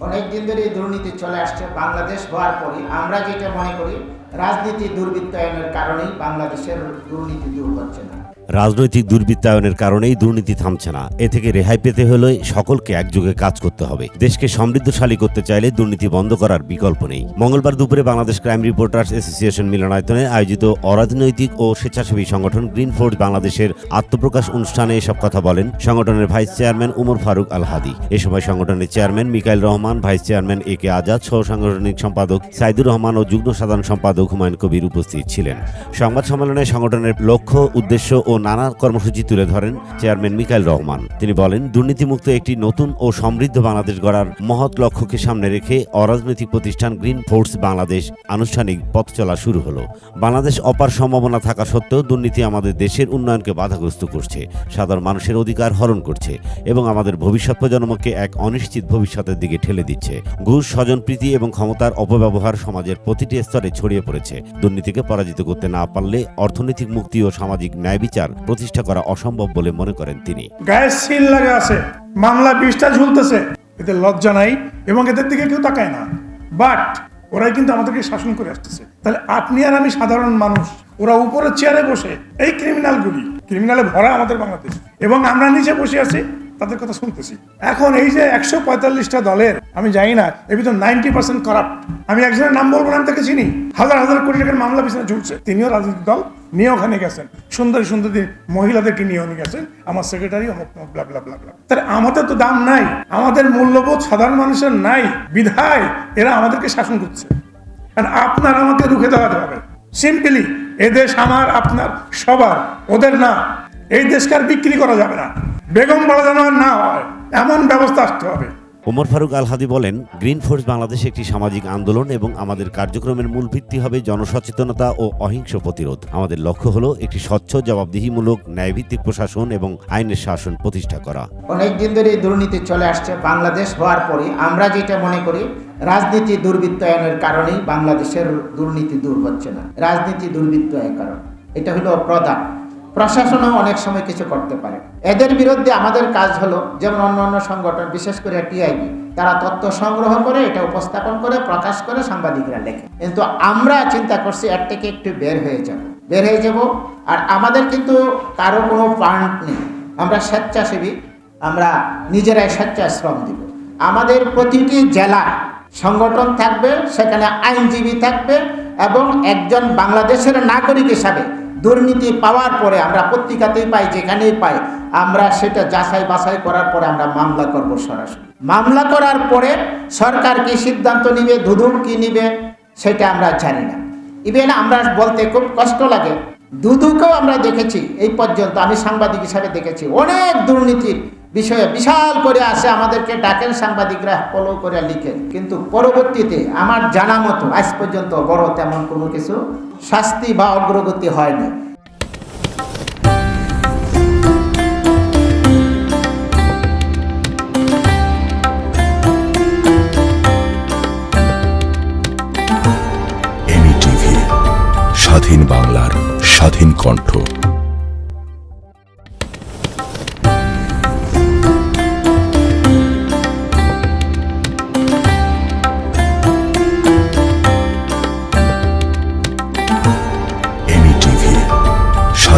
অনেক দিন ধরে এই দুর্নীতি চলে আসছে বাংলাদেশ হওয়ার পরে আমরা যেটা মনে করি রাজনীতি দুর্বৃত্তায়নের কারণেই বাংলাদেশের দুর্নীতি দূর হচ্ছে না। রাজনৈতিক দুর্বৃত্তায়নের কারণেই দুর্নীতি থামছে না। এ থেকে রেহাই পেতে হলে সকলকে একযোগে কাজ করতে হবে। দেশকে সমৃদ্ধশালী করতে চাইলে দুর্নীতি বন্ধ করার বিকল্প নেই। মঙ্গলবার দুপুরে বাংলাদেশ ক্রাইম রিপোর্টার্স অ্যাসোসিয়েশন মিলনায়তনে আয়োজিত অরাজনৈতিক ও স্বেচ্ছাসেবী সংগঠন গ্রিন ফোর্স বাংলাদেশের আত্মপ্রকাশ অনুষ্ঠানে এসব কথা বলেন সংগঠনের ভাইস চেয়ারম্যান উমর ফারুক আল হাদি এ সময় সংগঠনের chairman Mikail Rahman, vice chairman A K Azad সহ সাংগঠনিক সম্পাদক সাইদুর রহমান ও যুগ্ম সাধারণ সম্পাদক হুমায়ুন কবির উপস্থিত ছিলেন। সংবাদ সম্মেলনে সংগঠনের লক্ষ্য, উদ্দেশ্য ও নানা কর্মসূচি তুলে ধরেন চেয়ারম্যান মিকাইল রহমান। তিনি বলেন, দুর্নীতিমুক্ত একটি নতুন ও সমৃদ্ধ বাংলাদেশ গড়ার মহৎ লক্ষ্যকে সামনে রেখে অরাজনৈতিক প্রতিষ্ঠান গ্রিন ফোর্স বাংলাদেশ আনুষ্ঠানিক পথ চলা শুরু হলো। বাংলাদেশ অপার সম্ভাবনা থাকা সত্ত্বেও দুর্নীতি আমাদের দেশের উন্নয়নকে বাধাগ্রস্ত করছে, সাধারণ মানুষের অধিকার হরণ করছে এবং আমাদের ভবিষ্যৎ প্রজন্মকে এক অনিশ্চিত ভবিষ্যতের দিকে ঠেলে দিচ্ছে। ঘুষ স্বজনপ্রীতি এবং ক্ষমতার অপব্যবহার সমাজের প্রতিটি স্তরে ছড়িয়ে পড়েছে। দুর্নীতিকে পরাজিত করতে না পারলে অর্থনৈতিক মুক্তি ও সামাজিক ন্যায় বিচার প্রতিষ্ঠা করা অসম্ভব বলে মনে করেন তিনি। গায়ে সিল লাগা আছে। মামলা বিশটা ঝুলতেছে। এদের লজ্জা নাই এবং এদের দিকে কেউ তাকায় না। বাট ওরাই কিন্তু আমাদেরকে শাসন করে আসতেছে। তাহলে আপনি আর আমি সাধারণ মানুষ, ওরা উপরে চেয়ারে বসে, এই ক্রিমিনালগুলি ক্রিমিনালে ভরা আমাদের বাংলাদেশ। এবং আমরা নিচে বসে আছি তাদের কথা শুনতেছি। এখন এই যে একশো পঁয়তাল্লিশটা দলের, আমি জানি না, এর ভিতর নাইনটি পার্সেন্ট করাপ্ট আমি একজনের নাম বলব না তাকে চিনি। হাজার হাজার কোটি টাকার মামলা পিছনে ঝুলছে। তিনিও রাজনৈতিক দল নিয়ে ওখানে গেছেন। সুন্দর সুন্দর মহিলাদেরকে নিয়ে উনি গেছেন। আমার সেক্রেটারি অমুক তাহলে আমাদের তো দাম নাই। আমাদের মূল্যবোধ সাধারণ মানুষের নাই। বিধায় এরা আমাদেরকে শাসন করছে। আর আপনার আমাকে রুখে দাঁড়াতে হবে। সিম্পলি এদেশ আমার, আপনার, সবার। ওদের না। এই দেশকে আর বিক্রি করা যাবে না। বেগম বলা যেন না হয় এমন ব্যবস্থা আসতে হবে। ওমর ফারুক আলহাদি বলেন গ্রিন ফোর্স বাংলাদেশ একটি সামাজিক আন্দোলন এবং আমাদের কার্যক্রমের মূল ভিত্তি হবে জনসচেতনতা ও অহিংস প্রতিরোধ। আমাদের লক্ষ্য হলো একটি স্বচ্ছ জবাবদিহিমূলক ন্যায়ভিত্তিক প্রশাসন এবং আইনের শাসন প্রতিষ্ঠা করা। অনেক দিন ধরে এই দুর্নীতি চলে আসছে বাংলাদেশ হওয়ার পরে। আমরা যেটা মনে করি রাজনীতি দুর্বৃত্তায়নের কারণেই বাংলাদেশের দুর্নীতি দূর হচ্ছে না। রাজনীতি দুর্বৃত্তায়নের কারণ। এটা হলো প্রধান। প্রশাসনও অনেক সময় কিছু করতে পারে। এদের বিরুদ্ধে আমাদের কাজ হলো, যেমন অন্য অন্য সংগঠন, বিশেষ করে টিআইবি, তারা তথ্য সংগ্রহ করে, এটা উপস্থাপন করে, প্রকাশ করে, সাংবাদিকরা লেখে। কিন্তু আমরা চিন্তা করছি, এর থেকে একটু বের হয়ে যাব। বের হয়ে যাব, আর আমাদের কিন্তু কারও কোনো ফান্ড নেই। আমরা স্বেচ্ছাসেবী, আমরা নিজেরাই স্বেচ্ছাশ্রম দিব। আমাদের প্রতিটি জেলা সংগঠন থাকবে, সেখানে আইনজীবী থাকবে, এবং একজন বাংলাদেশের নাগরিক হিসাবে দুর্নীতি পাওয়ার পরে আমরা পত্রিকাতেই পাই, যেখানেই পাই, আমরা সেটা যাচাই বাছাই করার পরে আমরা মামলা করব সরাসরি। মামলা করার পরে সরকার কি সিদ্ধান্ত নিবে দুদুম কি নিবে, সেটা আমরা জানি না। ইভেন আমরা বলতে খুব কষ্ট লাগে। দুদুকেও আমরা দেখেছি, এই পর্যন্ত আমি সাংবাদিক হিসাবে দেখেছি। অনেক দুর্নীতির বিষয়ে বিশাল করে আসে, আমাদেরকে ডাকেন, সাংবাদিকরা ফলো করে লিখেন। কিন্তু পরবর্তীতে আমার জানা মতো আজ পর্যন্ত বড় তেমন কোনো কিছু শাস্তি বা অগ্রগতি হয়নি। স্বাধীন বাংলার স্বাধীন কণ্ঠ।